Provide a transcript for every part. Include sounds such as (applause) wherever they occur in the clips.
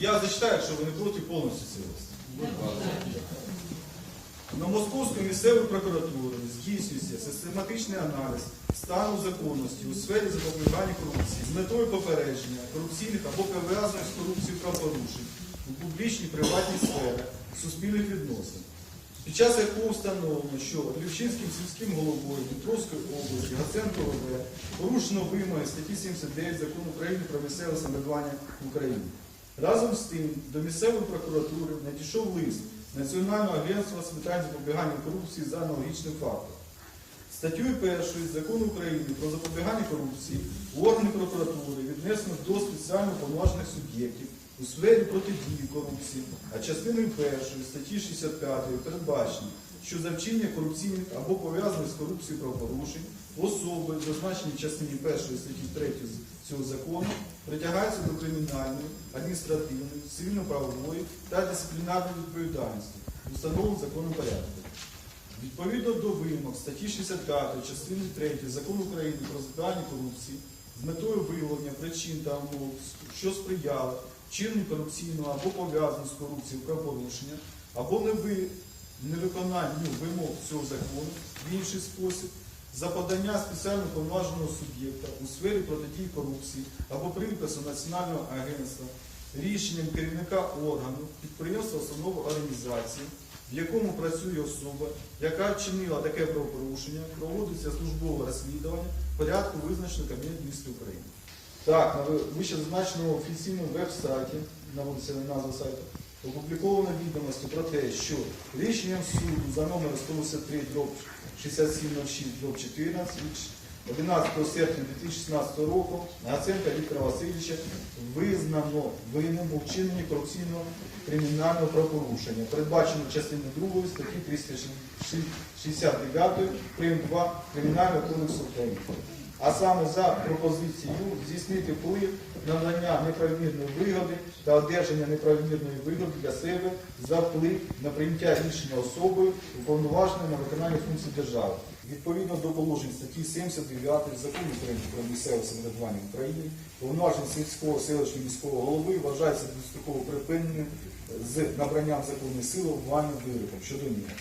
Я зачитаю, якщо ви не проти повністю цього. На Московську місцеву прокуратуру здійснюється систематичний аналіз стану законності у сфері запобігання корупції з метою попередження корупційних або пов'язаних з корупцією правопорушень у публічній приватній сфері суспільних відносин. Під час якого встановлено, що Львівщинським сільським головою Дніпровської області Гаценко ОВ порушено вимоги статті 79 закону України про місцеве самоврядування в Україні. Разом з тим до місцевої прокуратури надійшов лист Національного агентства з питань запобігання корупції за аналогічним фактом. Статтю 1 закону України про запобігання корупції у органи прокуратури віднесено до спеціально повноважених суб'єктів у сфері протидії корупції, а частиною 1 статті 65 передбачено, що за вчинення корупційних або пов'язаних з корупцією правопорушень особи, зазначені в частині 1 статті 3 цього закону, притягаються до кримінальної, адміністративної, цивільно-правової та дисциплінарної відповідальності, установлених законом порядку. Відповідно до вимог статті 65 частини 3 закону України про запобігання корупції з метою виявлення причин та умов, що сприяли вчиненню корупційного або пов'язаного з корупцією правопорушення, або неви- невиконанню вимог цього закону в інший спосіб, за подання спеціально повноваженого суб'єкта у сфері протидії корупції або припису Національного агентства рішенням керівника органу, підприємства, установи організації, в якому працює особа, яка вчинила таке правопорушення, проводиться службове розслідування в порядку визначеного Кабінету міністрів України. Так, на ви- вище зазначеному офіційному веб-сайті, наводиться назва сайту, опубліковано відомості про те, що рішенням суду за номером 183 дроб 6706 дроб 14 11 серпня 2016 року Гаценка Віктора Васильовича визнано винним у вчиненні корупційного кримінального правопорушення, передбачено частиною 2 статті 369 прим. 2 Кримінального кодексу України. А саме за пропозицією здійснити вплив на надання неправомірної вигоди та одержання неправомірної вигоди для себе за вплив на прийняття рішення особою, уповноваженою на виконання функцій держави. Відповідно до положень статті 79 закону України про місцеве самоврядування в Україні, повноваження сільського селищного міського голови вважається достроково припиненим з набранням законної сили обвинувальним вироком щодо нього.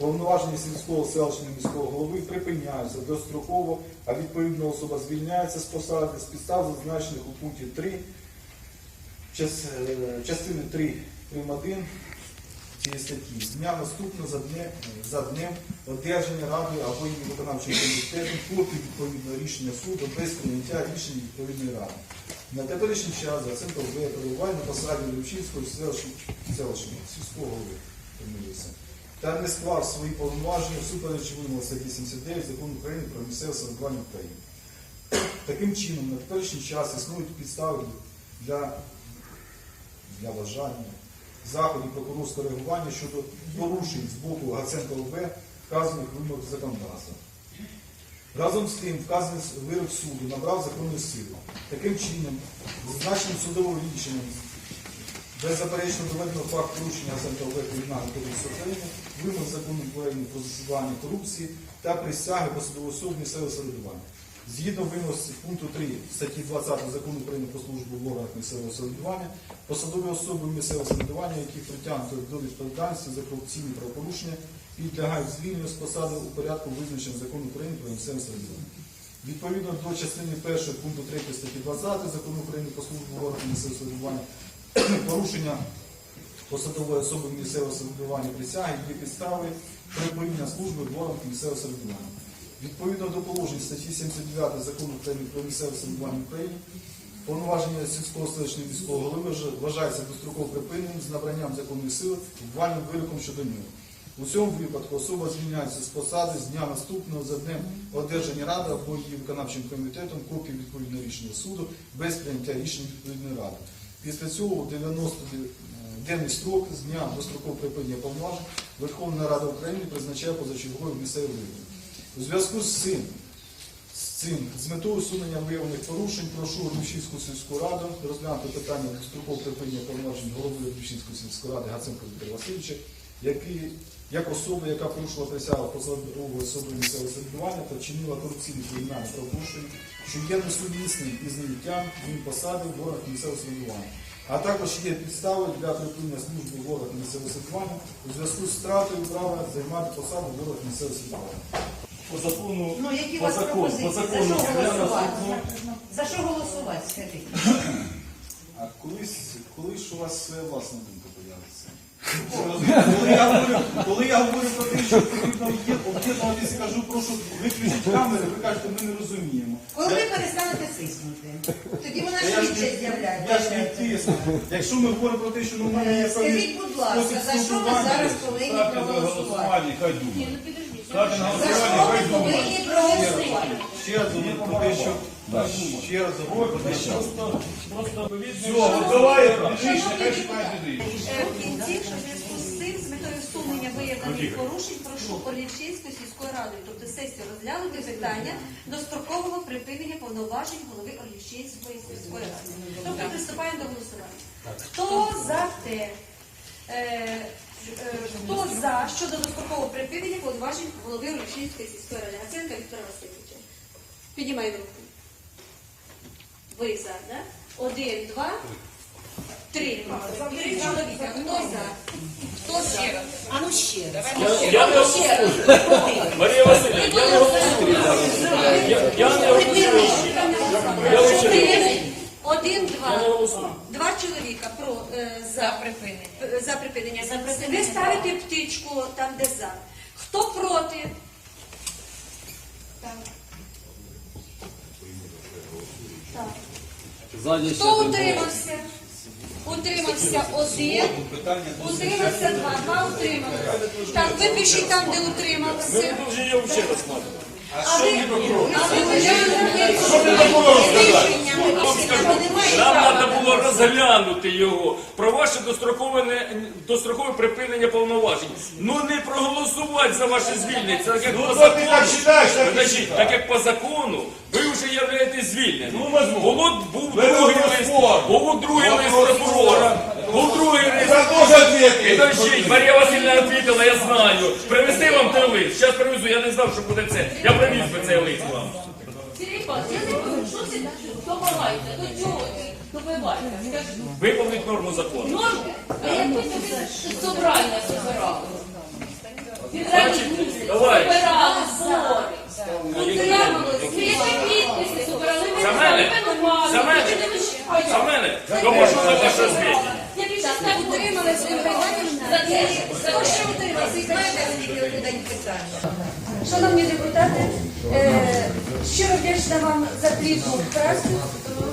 Повноваження сільського селищного міського голови припиняються достроково, а відповідна особа звільняється з посади з підстав, зазначених у пункті 3 е, частини 3 прим. 1 цієї статті. З дня наступного за днем, за днем одержання ради або її виконавчим комітетом копії відповідного рішення суду без прийняття рішення відповідної ради. На теперішній час Заценко ВВ перебуває на посаді Левчинського селищного сільського голови. Та не склав свої повноваження всупереч вимог статті 79 закону України про місцеве самоврядування України. Таким чином, на теперішній час існують підстави для, для вважання заходів прокурорського реагування щодо порушень з боку Гаценко ОБ вказаних вимог законодавства. Разом з тим, вказаний вирок суду набрав законну силу. Таким чином, зазначеним судовим рішенням Беззаперечно доведено факт порушення СНТВ Кримінального кодексу України, вимог закону України про засідання корупції та присяги посадової особи місцевого самоврядування. Згідно вимог пункту 3 статті 20 закону України про службу в органах місцевого самоврядування, посадові особи місцевого самоврядування, які притягнуті до відповідальності за корупційні правопорушення, підлягають звільненню з посади у порядку визначеному закону України про місцеве самоврядування. Відповідно до частини 1 пункту 3 статті 20 закону України про службу в органах місцевого самоврядування, (clears throat) порушення посадової особи місцевого самоврядування присяги є підставою припинення служби в органах місцевого самоврядування. Відповідно до положень статті 79 закону України про місцеве самоврядування в Україні, повноваження сільського селищного міського голови вважається достроково припиненим з набранням законної сили обвальним вироком щодо нього. У цьому випадку особа звільняється з посади з дня наступного за днем одержання ради або її виконавчим комітетом копії відповідного рішення суду без прийняття рішення відповідної ради. Після цього у 90 денний строк з дня дострокового припинення повноважень Верховна Рада України призначає позачергові місцеві вибори. У зв'язку з цим, з цим, з метою усунення виявлених порушень, прошу Рівчинську сільську раду розглянути питання дострокового припинення повноважень голови Рівчинської сільської ради Гаценко Віктора Васильовича, який як особа, яка порушила присягу посадової особи місцевого самоврядування та вчинила корупційні кримінальні правопорушення, що є несумісним із заняттям їм посади в органах місцевого самоврядування, а також є підстави для припинення служби в органах місцевого самоврядування у зв'язку з втратою права займати посаду в органах місцевого самоврядування. По закону, Ну, які у по вас закону, по закону, За що я голосувати? За що голосувати, скажіть? А колись, коли ж у вас своя власна думка появиться? Коли я говорю, коли я говорю про те, що потрібно об'єд- об'єднуватися, кажу, прошу виключіть камери, ви кажете, ми не розуміємо. Коли ви перестанете тиснути, тоді вона я ж швидше не- з'являється. Я ж не тисну. Якщо ми говоримо про те, що ну, в мене є Скажіть, будь ласка, спосіб за що ви спілкування. зараз повинні Ставте на проголосувати? голосування, хай думає. Ставте на За що голосування, ви хай думає. повинні проголосувати? Ще раз говорю про те, що ще раз говорю про те, що Просто, просто Все, давай, біжиш, нехай шукають людей. Е, виявлених порушень, прошу Олівчинської сільської ради, тобто сесію розглянути питання дострокового припинення повноважень голови Олівчинської сільської ради. Тобто приступаємо до голосування. Хто за те, е, е, хто за щодо дострокового припинення повноважень голови Олівчинської сільської ради? Гаценка Віктора Васильовича. Піднімаємо руку. Ви за, так? Один, два, три. Три чоловіка. Хто за? Хто за? А ну ще раз. Я не голосую. Марія Васильівна, я не голосую. Я, не голосую. Я Один, два. Два чоловіка про е, за припинення. За припинення. Ви ставите птичку там, де за. Хто проти? Так. Так. Хто утримався? Утримався один. Утримався два. Два утрималися. Так, випишіть там, де Ми утримався. не дуже її взагалі розсматривали. А а ви рішення ми пишіть, там Нам треба було розглянути його про ваше дострокове, дострокове припинення повноважень. Ну не проголосувати за ваше звільнення. Це так як по Ну, ти закону. так вважаєш, так і Подождіть, вважаю. так як по закону, ви вже являєтесь звільненим. Ну, возможно. Було, був другий лист, спору. був другий лист прокурора, лист. Я теж ответил. Підождіть, Марія Васильівна відповіла, я знаю. Привезти вам той лист. Зараз привезу, я не знав, що буде це. Я привіз би цей лист вам. Павлович, я не розумію, що це добиваєте? До чого це добиваєте? Скажіть, Виповнить норму закону. норм? А як ви собі собрання збирали? Значить, давай. Збирали збори. Утрималися. Скільки підписи збирали? Ви За мене? За мене? Ви. За мене? То можу за ваше звільнення. Так, утрималися, За ще утримався? Ви знаєте, скільки людей питання? Шановні депутати, е, щиро вдячна вам за плідну працю.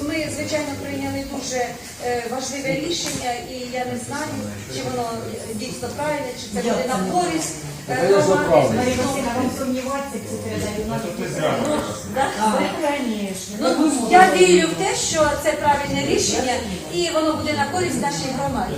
Ми, звичайно, прийняли дуже е, важливе рішення, і я не знаю, чи воно дійсно правильне, чи це буде на користь е, громади. Я вірю в те, що це правильне рішення, і воно буде на користь нашій громаді.